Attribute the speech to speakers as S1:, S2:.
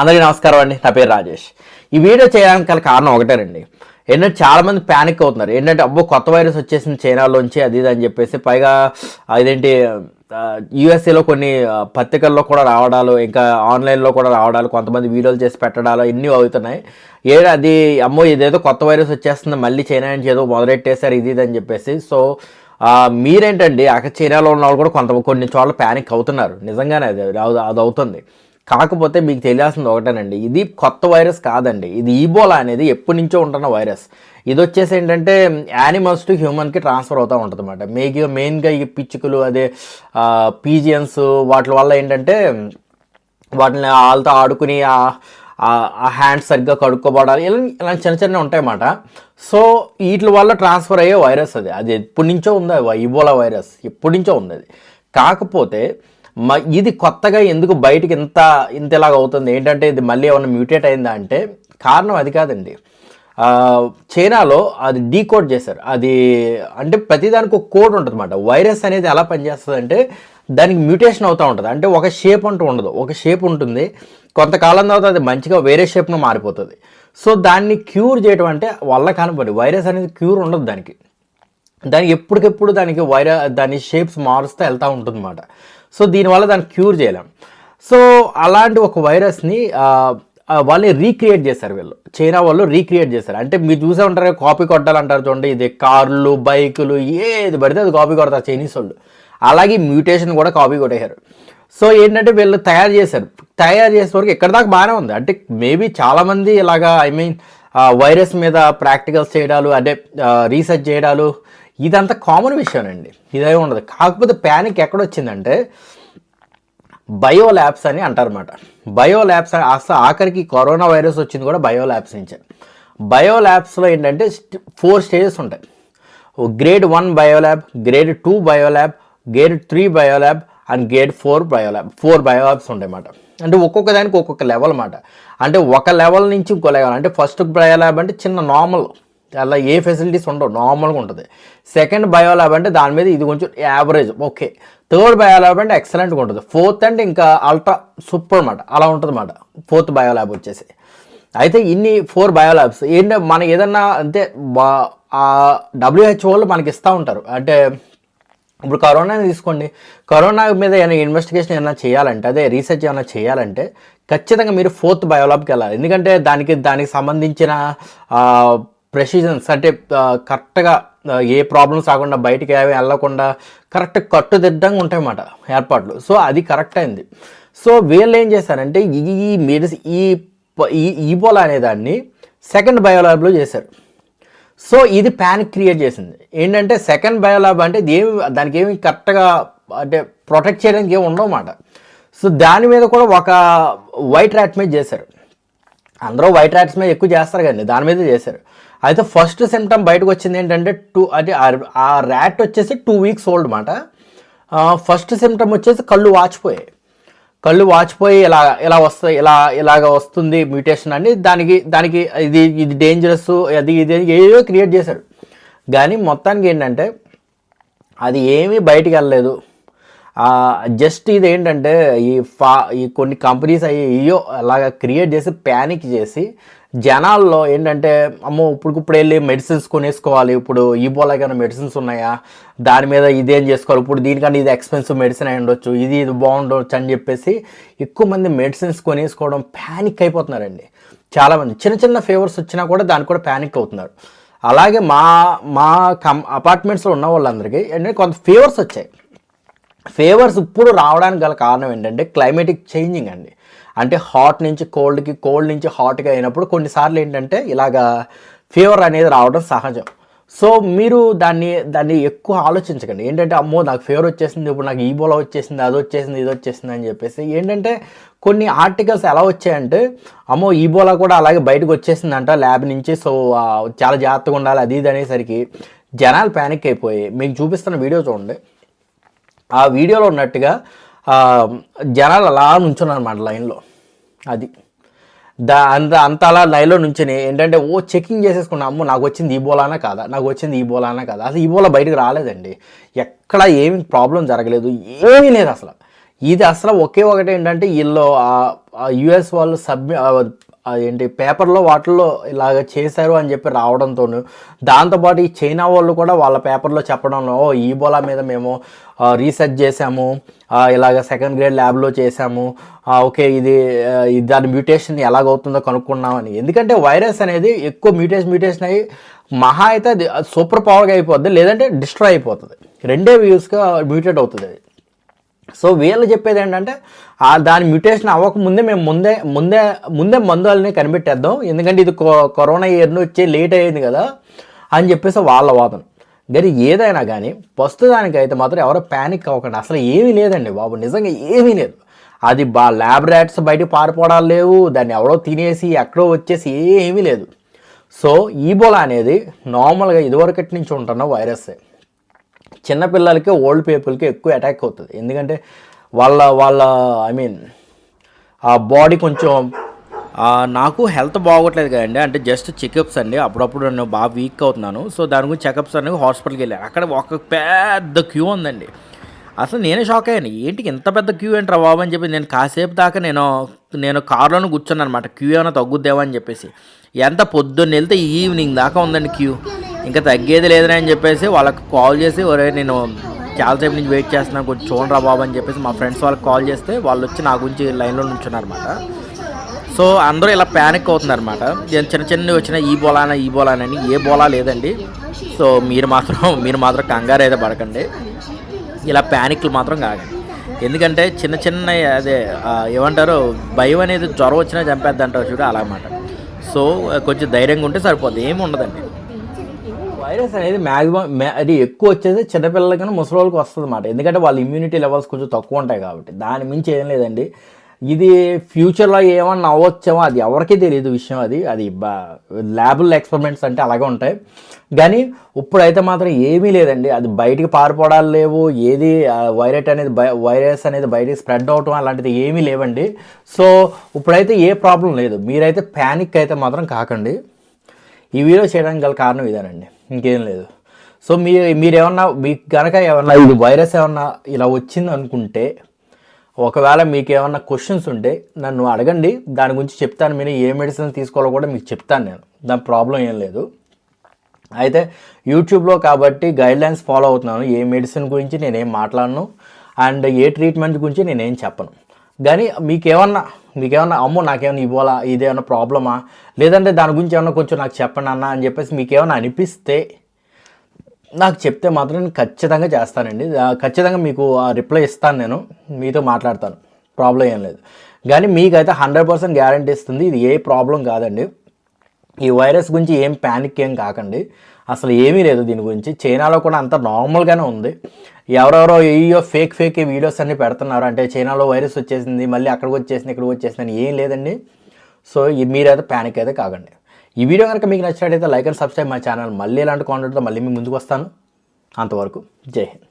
S1: అందరికీ నమస్కారం అండి. నా పేరు రాజేష్. ఈ వీడియో చేయడానికి గల కారణం ఒకటేనండి ఏంటంటే చాలా మంది ప్యానిక్ అవుతున్నారు. ఏంటంటే అబ్బో కొత్త వైరస్ వచ్చేసింది చైనాలోంచి అది ఇది అని చెప్పేసి పైగా ఇదేంటి యూఎస్ఏలో కొన్ని పత్రికల్లో కూడా రావడాలు ఇంకా ఆన్లైన్లో కూడా రావడాలు కొంతమంది వీడియోలు చేసి పెట్టడాలు ఇన్ని అవుతున్నాయి. ఏ అది అమ్మో ఇదేదో కొత్త వైరస్ వచ్చేస్తుంది మళ్ళీ చైనా నుంచి ఏదో మొదలెట్టేశారు ఇది ఇది అని చెప్పేసి. సో మీరేంటండి అక్కడ చైనాలో ఉన్న వాళ్ళు కూడా కొంత కొన్ని చోట్ల ప్యానిక్ అవుతున్నారు. నిజంగానే అది అది అవుతుంది. కాకపోతే మీకు తెలియాల్సింది ఒకటేనండి. ఇది కొత్త వైరస్ కాదండి. ఇది ఈబోలా అనేది ఎప్పటి నుంచో ఉంటున్న వైరస్. ఇది వచ్చేసి ఏంటంటే యానిమల్స్ టు హ్యూమన్కి ట్రాన్స్ఫర్ అవుతూ ఉంటుంది అనమాట మేగి మెయిన్గా ఈ పిచ్చుకలు అదే పీజియన్స్ వాటి వల్ల ఏంటంటే వాటిని వాళ్ళతో ఆడుకుని ఆ- హ్యాండ్స్ సరిగ్గా కడుక్కోబడాలి ఇలా ఇలా చిన్న చిన్న ఉంటాయన్నమాట. సో వీటి వల్ల ట్రాన్స్ఫర్ అయ్యే వైరస్ అది. అది ఎప్పటి నుంచో ఉంది. ఇబోలా వైరస్ ఎప్పటి నుంచో ఉంది అది. కాకపోతే ఇది కొత్తగా ఎందుకు బయటకు ఇంత ఇంత ఇలాగ అవుతుంది? ఏంటంటే ఇది మళ్ళీ ఏమైనా మ్యూటేట్ అయిందా అంటే కారణం అది కాదండి. చైనాలో అది డీకోడ్ చేశారు. అది అంటే ప్రతిదానికి ఒక కోడ్ ఉంటుందన్నమాట. వైరస్ అనేది ఎలా పనిచేస్తుంది అంటే దానికి మ్యూటేషన్ అవుతూ ఉంటుంది. అంటే ఒక షేప్ అంటూ ఉండదు. ఒక షేప్ ఉంటుంది. కొంతకాలం తర్వాత అది మంచిగా వేరే షేప్ను మారిపోతుంది. సో దాన్ని క్యూర్ చేయడం అంటే వల్ల కనపడి వైరస్ అనేది క్యూర్ ఉండదు దానికి. దానికి ఎప్పటికెప్పుడు దానికి వైర దాని షేప్స్ మారుస్తూ వెళ్తూ ఉంటుంది అన్నమాట సో దీనివల్ల దాన్ని క్యూర్ చేయలేం. సో అలాంటి ఒక వైరస్ని వాళ్ళని రీక్రియేట్ చేశారు వీళ్ళు. చైనా వాళ్ళు రీక్రియేట్ చేశారు. అంటే మీరు చూసే ఉంటారు కాపీ కొట్టాలంటారు చూడండి ఇది కార్లు బైకులు ఏది పడితే అది కాపీ కొడతారు చైనీస్ వాళ్ళు. అలాగే మ్యూటేషన్ కూడా కాపీ కొట్టేశారు. సో ఏంటంటే వీళ్ళు తయారు చేశారు. తయారు చేసే వరకు ఎక్కడ దాకా బాగానే ఉంది. అంటే మేబీ చాలామంది ఇలాగా ఐ మీన్ వైరస్ మీద ప్రాక్టికల్స్ చేయడాలు అంటే రీసెర్చ్ చేయడాలు ఇదంతా కామన్ విషయం ఇదే ఉండదు. కాకపోతే ప్యానిక్ ఎక్కడొచ్చిందంటే బయో ల్యాబ్స్ అని అంటారన్నమాట. బయో ల్యాబ్స్ అసలు ఆఖరికి కరోనా వైరస్ వచ్చింది కూడా బయో ల్యాబ్స్ నుంచే. బయో ల్యాబ్స్లో ఏంటంటే ఫోర్ స్టేజెస్ ఉంటాయి. Grade one bio lab grade two bio lab grade three bio lab and grade four bio lab four bio labs ఉంటాయి అన్నమాట అంటే ఒక్కొక్క దానికి ఒక్కొక్క లెవెల్ అన్నమాట. అంటే ఒక లెవెల్ నుంచి ఇంకో లెవెల్. అంటే ఫస్ట్ బయో ల్యాబ్ అంటే చిన్న నార్మల్. అలా ఏ ఫెసిలిటీస్ ఉండవు నార్మల్గా ఉంటుంది. సెకండ్ బయో ల్యాబ్ అంటే దాని మీద ఇది కొంచెం average okay third bio lab అంటే ఎక్సలెంట్గా ఉంటుంది. ఫోర్త్ అంటే ఇంకా అల్ట్రా సూపర్ అనమాట అలా ఉంటుంది అనమాట ఫోర్త్ బయో ల్యాబ్ వచ్చేసి. అయితే ఇన్ని ఫోర్ బయో ల్యాబ్స్ ఏంటంటే మన ఏదన్నా అంటే డబ్ల్యూహెచ్ఓలు డబ్ల్యూహెచ్ఓ వాళ్ళు మనకి ఇస్తూ ఉంటారు. అంటే ఇప్పుడు కరోనా తీసుకోండి. కరోనా మీద ఏమైనా ఇన్వెస్టిగేషన్ ఏమైనా చేయాలంటే అదే రీసెర్చ్ ఏమైనా చేయాలంటే ఖచ్చితంగా మీరు ఫోర్త్ బయోలాబ్కి వెళ్ళాలి. ఎందుకంటే దానికి దానికి సంబంధించిన ప్రెసిజన్స్ అంటే కరెక్ట్గా ఏ ప్రాబ్లమ్స్ రాకుండా బయటికి ఏమి వెళ్ళకుండా కరెక్ట్ కట్టుదిడ్డంగా ఉంటాయన్నమాట ఏర్పాట్లు. సో అది కరెక్ట్ అయింది. సో వీళ్ళు ఏం చేశారంటే ఈ ఈ ఈ ఈ ఈబోలా అనే దాన్ని సెకండ్ బయోలాబ్లో చేశారు. సో ఇది ప్యానిక్ క్రియేట్ చేసింది. ఏంటంటే సెకండ్ బయోలాబ్ అంటే ఇది ఏమి దానికి ఏమి కరెక్ట్గా అంటే ప్రొటెక్ట్ చేయడానికి ఏమి ఉండవన్నమాట సో దాని మీద కూడా ఒక వైట్ ర్యాట్ మీద చేశారు. అందరూ వైట్ ర్యాట్స్ మీద ఎక్కువ చేస్తారు కానీ దాని మీద చేశారు. అయితే ఫస్ట్ సిమ్టమ్ బయటకు వచ్చింది ఏంటంటే టూ అది ఆ- ర్యాట్ వచ్చేసి టూ వీక్స్ ఓల్డ్ అనమాట ఫస్ట్ సిమ్టమ్ వచ్చేసి కళ్ళు వాచిపోయాయి. కళ్ళు వాచిపోయి ఇలా ఇలా వస్తాయి ఇలా ఇలాగ వస్తుంది మ్యూటేషన్ అని దానికి దానికి ఇది ఇది డేంజరస్ అది ఇది ఏదో క్రియేట్ చేశాడు. కానీ మొత్తానికి ఏంటంటే అది ఏమీ బయటికి వెళ్ళలేదు. జస్ట్ ఇది ఏంటంటే ఈ ఫా ఈ కొన్ని కంపెనీస్ అవి ఇయో అలాగా క్రియేట్ చేసి ప్యానిక్ చేసి జనాల్లో ఏంటంటే అమ్మో ఇప్పుడు ఇప్పుడు వెళ్ళి మెడిసిన్స్ కొనేసుకోవాలి. ఇప్పుడు ఈబోలాగైనా మెడిసిన్స్ ఉన్నాయా? దాని మీద ఇదేం చేసుకోవాలి? ఇప్పుడు దీనికన్నా ఇది ఎక్స్పెన్సివ్ మెడిసిన్ అయి ఉండొచ్చు. ఇది ఇది బాగుండొచ్చు అని చెప్పేసి ఎక్కువ మంది మెడిసిన్స్ కొనేసుకోవడం ప్యానిక్ అయిపోతున్నారండి. చాలామంది చిన్న చిన్న ఫేవర్స్ వచ్చినా కూడా దానికి కూడా ప్యానిక్ అవుతున్నారు. అలాగే మా మా కం అపార్ట్మెంట్స్లో ఉన్న వాళ్ళందరికీ ఏంటంటే కొంత ఫేవర్స్ వచ్చాయి. ఫేవర్స్ ఇప్పుడు రావడానికి గల కారణం ఏంటంటే క్లైమేటిక్ చేంజింగ్ అండి. అంటే హాట్ నుంచి కోల్డ్కి కోల్డ్ నుంచి హాట్గా అయినప్పుడు కొన్నిసార్లు ఏంటంటే ఇలాగా ఫీవర్ అనేది రావడం సహజం. సో మీరు దాన్ని దాన్ని ఎక్కువ ఆలోచించకండి. ఏంటంటే అమ్మో నాకు ఫీవర్ వచ్చేసింది ఇప్పుడు నాకు ఈబోలా వచ్చేసింది అది వచ్చేసింది ఇది వచ్చేసింది అని చెప్పేసి ఏంటంటే కొన్ని ఆర్టికల్స్ ఎలా వచ్చాయంటే అమ్మో ఈబోలా కూడా అలాగే బయటకు వచ్చేసిందంట ల్యాబ్ నుంచి. సో చాలా జాగ్రత్తగా ఉండాలి అది ఇది అనేసరికి జనాలు ప్యానిక్ అయిపోయి మీకు చూపిస్తున్న వీడియో చూడండి. ఆ వీడియోలో ఉన్నట్టుగా జనాలు అలా నుంచున్నారు లైన్లో. అది. దా అంత అంత అలా లైన్లో నుంచుని ఏంటంటే ఓ చెకింగ్ చేసేసుకున్నా అమ్మో నాకు వచ్చింది ఈ బోలానా కాదా? నాకు వచ్చింది ఈ బోలానా కాదా? అసలు ఈ బోలా బయటకు రాలేదండి. ఎక్కడ ఏమి ప్రాబ్లం జరగలేదు ఏమీ లేదు అసలు. ఇది అసలు ఒకే ఒకటి ఏంటంటే వీళ్ళు యుఎస్ వాళ్ళు సబ్మి అదేంటి ఏంటి పేపర్లో వాటిల్లో ఇలాగ చేశారు అని చెప్పి రావడంతో దాంతోపాటు ఈ చైనా వాళ్ళు కూడా వాళ్ళ పేపర్లో చెప్పడంలో "ఓ, ఈబోలా మీద మేము రీసెర్చ్ చేసాము ఇలాగ సెకండ్ గ్రేడ్ ల్యాబ్లో చేసాము ఓకే ఇది ఇది దాని మ్యూటేషన్ ఎలాగవుతుందో కనుక్కున్నామని ఎందుకంటే వైరస్ అనేది ఎక్కువ మ్యూటేషన్ మ్యూటేషన్ అయ్యి మహా అయితే అది సూపర్ పవర్గా అయిపోద్ది లేదంటే డిస్ట్రాయ్ అయిపోతుంది. రెండే వ్యూస్గా మ్యూటేట్ అవుతుంది అది. సో వీళ్ళు చెప్పేది ఏంటంటే ఆ దాని మ్యూటేషన్ అవ్వకముందే మేము ముందే ముందే ముందే మందులని కనిపెట్టేద్దాం. ఎందుకంటే ఇది కరోనా ఇయర్ను వచ్చి లేట్ అయ్యింది కదా అని చెప్పేసి వాళ్ళ వాదన. కానీ ఏదైనా కానీ ప్రస్తుతానికి అయితే మాత్రం ఎవరో ప్యానిక్ అవ్వకండి. అసలు ఏమీ లేదండి బాబు. నిజంగా ఏమీ లేదు. అది బా ల్యాబ్ ర్యాట్స్ బయట పారిపోవడాలు లేవు. దాన్ని ఎవడో తినేసి ఎక్కడో వచ్చేసి ఏమీ లేదు. సో ఈబోలా అనేది నార్మల్గా ఇదివరకటి నుంచి ఉంటున్న వైరస్సే చిన్నపిల్లలకి ఓల్డ్ పీపుల్కి ఎక్కువ అటాక్ అవుతుంది. ఎందుకంటే వాళ్ళ వాళ్ళ ఐ మీన్ ఆ బాడీ కొంచెం నాకు హెల్త్ బాగోట్లేదు కదండి. అంటే జస్ట్ చెకప్స్ అండి. అప్పుడప్పుడు నేను బాగా వీక్ అవుతున్నాను. సో దాని గురించి చెకప్స్ అనేవి హాస్పిటల్కి వెళ్ళాను. అక్కడ ఒక పెద్ద క్యూ ఉందండి. అసలు నేనే షాక్ అయ్యాను. ఏంటి ఇంత పెద్ద క్యూ ఏంట్రా బాబు అని చెప్పి నేను కాసేపు దాకా నేను నేను కార్లోనే కూర్చున్నాను అనమాట క్యూ ఏమైనా తగ్గుద్దేమో అని చెప్పేసి. ఎంత పొద్దున్న వెళ్తే ఈవినింగ్ దాకా ఉందండి క్యూ. ఇంకా తగ్గేది లేదని అని చెప్పేసి వాళ్ళకి కాల్ చేసి ఒరే నేను చాలాసేపు నుంచి వెయిట్ చేస్తున్నాను కొంచెం చూడరా బాబు అని చెప్పేసి మా ఫ్రెండ్స్ వాళ్ళకి కాల్ చేస్తే వాళ్ళు వచ్చి నా గురించి లైన్లో నుంచున్నారన్నమాట. సో అందరూ ఇలా ప్యానిక్ అవుతుందన్నమాట నేను చిన్న చిన్నవి వచ్చిన ఈ బోలానా ఈ బోలానని ఏ బోలా లేదండి. సో మీరు మాత్రం మీరు మాత్రం కంగారు అయితే పడకండి. ఇలా ప్యానిక్లు మాత్రం కాకండి. ఎందుకంటే చిన్న చిన్న అదే ఏమంటారు భయం అనేది జ్వరం వచ్చినా చంపేద్ది అంటారు చూడు అలా అన్నమాట సో కొంచెం ధైర్యంగా ఉంటే సరిపోద్ది ఏమి ఉండదండి. వైరస్ అనేది మ్యాక్సిమం అది ఎక్కువ వచ్చేది కానీ ముసలి వాళ్ళకి వస్తుంది అన్నమాట. ఎందుకంటే వాళ్ళ ఇమ్యూనిటీ లెవెల్స్ కొంచెం తక్కువ ఉంటాయి కాబట్టి. దాని మించి ఏం లేదండి. ఇది ఫ్యూచర్లో ఏమన్నా అవ్వచ్చేమో అది ఎవరికీ తెలియదు విషయం అది. అది ల్యాబుల్ ఎక్స్పెరిమెంట్స్ అంటే అలాగే ఉంటాయి. కానీ ఇప్పుడైతే మాత్రం ఏమీ లేదండి. అది బయటికి పారిపోవడాలు లేవు. ఏది వైరస్ అనేది వైరస్ అనేది బయటికి స్ప్రెడ్ అవటం అలాంటిది ఏమీ లేవండి. సో ఇప్పుడైతే ఏ ప్రాబ్లం లేదు. మీరైతే ప్యానిక్ అయితే మాత్రం కాకండి. ఈ వీడియో చేయడానికి గల కారణం ఇదేనండి. ఇంకేం లేదు. సో మీరు మీరేమన్నా మీకు కనుక ఏమన్నా ఇది వైరస్ ఏమన్నా ఇలా వచ్చింది అనుకుంటే ఒకవేళ మీకు ఏమన్నా క్వశ్చన్స్ ఉంటే నన్ను అడగండి. దాని గురించి చెప్తాను. మీరు ఏ మెడిసిన్ తీసుకోవాలో కూడా మీకు చెప్తాను నేను. దాని ప్రాబ్లం ఏం లేదు. అయితే యూట్యూబ్లో కాబట్టి గైడ్లైన్స్ ఫాలో అవుతున్నాను. ఏ మెడిసిన్ గురించి నేనేం మాట్లాడను. అండ్ ఏ ట్రీట్మెంట్ గురించి నేనేం చెప్పను. కానీ మీకేమన్నా మీకేమన్నా అమ్మో నాకేమైనా ఇవ్వాలా ఇదేమైనా ప్రాబ్లమా? లేదంటే దాని గురించి ఏమన్నా కొంచెం నాకు చెప్పండి అన్న అని చెప్పేసి మీకేమైనా అనిపిస్తే నాకు చెప్తే మాత్రం నేను ఖచ్చితంగా చేస్తానండి. ఖచ్చితంగా మీకు రిప్లై ఇస్తాను నేను. మీతో మాట్లాడతాను. ప్రాబ్లం ఏం లేదు. కానీ మీకైతే హండ్రెడ్ పర్సెంట్ గ్యారంటీ ఇస్తుంది. ఇది ఏ ప్రాబ్లం కాదండి. ఈ వైరస్ గురించి ఏం ప్యానిక్ ఏం కాకండి. అసలు ఏమీ లేదు దీని గురించి. చైనాలో కూడా అంత నార్మల్గానే ఉంది. ఎవరెవరో ఏయో ఫేక్ ఫేక్ వీడియోస్ అన్ని పెడుతున్నారు. అంటే చైనాలో వైరస్ వచ్చేసింది మళ్ళీ అక్కడికి వచ్చేసింది ఇక్కడికి వచ్చేసింది ఏం లేదండి. సో మీరైతే ప్యానిక్ అయితే కాకండి. ఈ వీడియో కనుక మీకు నచ్చినట్టయితే లైక్ అండ్ సబ్స్క్రైబ్ మా ఛానల్ మళ్ళీ ఇలాంటి కాంటెంట్తో మళ్ళీ మీ ముందుకు వస్తాను. అంతవరకు జై హింద్.